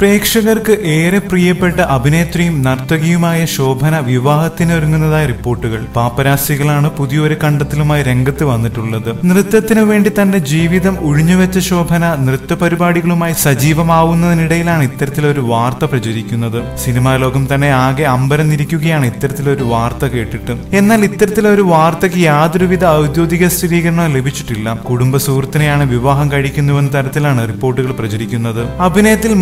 പ്രേക്ഷകർക്ക് ഏറെ പ്രിയപ്പെട്ട അഭിനേത്രിയും നർത്തകിയുമായ ശോഭന വിവാഹത്തിനൊരുങ്ങുന്നതായ റിപ്പോർട്ടുകൾ പാപ്പരാസികളാണ് പുതിയൊരു കണ്ടെത്തലുമായി രംഗത്ത് വന്നിട്ടുള്ളത്. നൃത്തത്തിനു വേണ്ടി തന്റെ ജീവിതം ഒഴിഞ്ഞുവെച്ച ശോഭന നൃത്ത പരിപാടികളുമായി സജീവമാവുന്നതിനിടയിലാണ് ഇത്തരത്തിലൊരു വാർത്ത പ്രചരിക്കുന്നത്. സിനിമാ ലോകം തന്നെ ആകെ അമ്പരന്നിരിക്കുകയാണ് ഇത്തരത്തിലൊരു വാർത്ത കേട്ടിട്ട്. എന്നാൽ ഇത്തരത്തിലൊരു വാർത്തയ്ക്ക് യാതൊരുവിധ ഔദ്യോഗിക സ്ഥിരീകരണം ലഭിച്ചിട്ടില്ല. കുടുംബ സുഹൃത്തിനെയാണ് വിവാഹം കഴിക്കുന്നുവെന്ന തരത്തിലാണ് റിപ്പോർട്ടുകൾ പ്രചരിക്കുന്നത്. അഭിനയത്തിൽ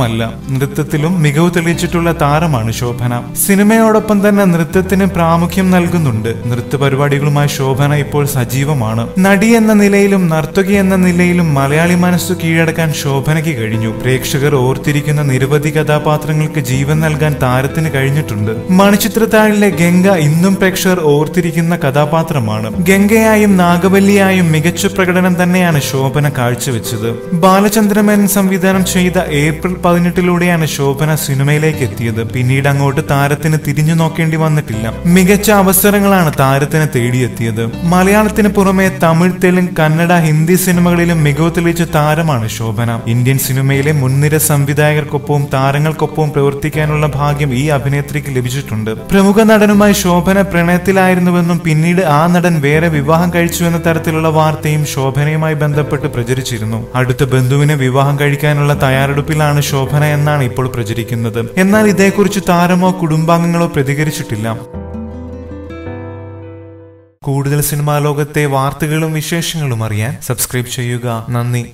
മാത്രമല്ല നൃത്തത്തിലും മികവ് തെളിയിച്ചിട്ടുള്ള താരമാണ് ശോഭന. സിനിമയോടൊപ്പം തന്നെ നൃത്തത്തിന് പ്രാമുഖ്യം നൽകുന്നുണ്ട്. നൃത്ത പരിപാടികളുമായി ശോഭന ഇപ്പോൾ സജീവമാണ്. നടി എന്ന നിലയിലും നർത്തകി എന്ന നിലയിലും മലയാളി മനസ്സ് കീഴടക്കാൻ ശോഭനയ്ക്ക് കഴിഞ്ഞു. പ്രേക്ഷകർ ഓർത്തിരിക്കുന്ന നിരവധി കഥാപാത്രങ്ങൾക്ക് ജീവൻ നൽകാൻ താരത്തിന് കഴിഞ്ഞിട്ടുണ്ട്. മണിച്ചിത്രത്താഴിലെ ഗംഗ ഇന്നും പ്രേക്ഷകർ ഓർത്തിരിക്കുന്ന കഥാപാത്രമാണ്. ഗംഗയായും നാഗവല്ലിയായും മികച്ച പ്രകടനം തന്നെയാണ് ശോഭന കാഴ്ചവെച്ചത്. ബാലചന്ദ്രമേനൻ സംവിധാനം ചെയ്ത ഏപ്രിൽ പതിനെട്ടിലൂടെയാണ് ശോഭന സിനിമയിലേക്ക് എത്തിയത്. പിന്നീട് അങ്ങോട്ട് താരത്തിന് തിരിഞ്ഞു നോക്കേണ്ടി വന്നിട്ടില്ല. മികച്ച അവസരങ്ങളാണ് താരത്തിന് തേടിയെത്തിയത്. മലയാളത്തിന് പുറമെ തമിഴ് തെലുങ്ക് കന്നഡ ഹിന്ദി സിനിമകളിലും മികവ് തെളിയിച്ച താരമാണ് ശോഭന. ഇന്ത്യൻ സിനിമയിലെ മുൻനിര സംവിധായകർക്കൊപ്പവും താരങ്ങൾക്കൊപ്പവും പ്രവർത്തിക്കാനുള്ള ഭാഗ്യം ഈ അഭിനേത്രിക്ക് ലഭിച്ചിട്ടുണ്ട്. പ്രമുഖ നടനുമായി ശോഭന പ്രണയത്തിലായിരുന്നുവെന്നും പിന്നീട് ആ നടൻ വേറെ വിവാഹം കഴിച്ചു എന്ന തരത്തിലുള്ള വാർത്തയും ശോഭനയുമായി ബന്ധപ്പെട്ട് പ്രചരിച്ചിരുന്നു. അടുത്ത ബന്ധുവിനെ വിവാഹം കഴിക്കാനുള്ള തയ്യാറെടുപ്പിലാണ് ശോഭന എന്നാണ് ഇപ്പോൾ പ്രചരിക്കുന്നത്. എന്നാൽ ഇതേക്കുറിച്ച് താരമോ കുടുംബാംഗങ്ങളോ പ്രതികരിച്ചിട്ടില്ല. കൂടുതൽ സിനിമാ ലോകത്തെ വാർത്തകളും വിശേഷങ്ങളും അറിയാൻ സബ്സ്ക്രൈബ് ചെയ്യുക. നന്ദി.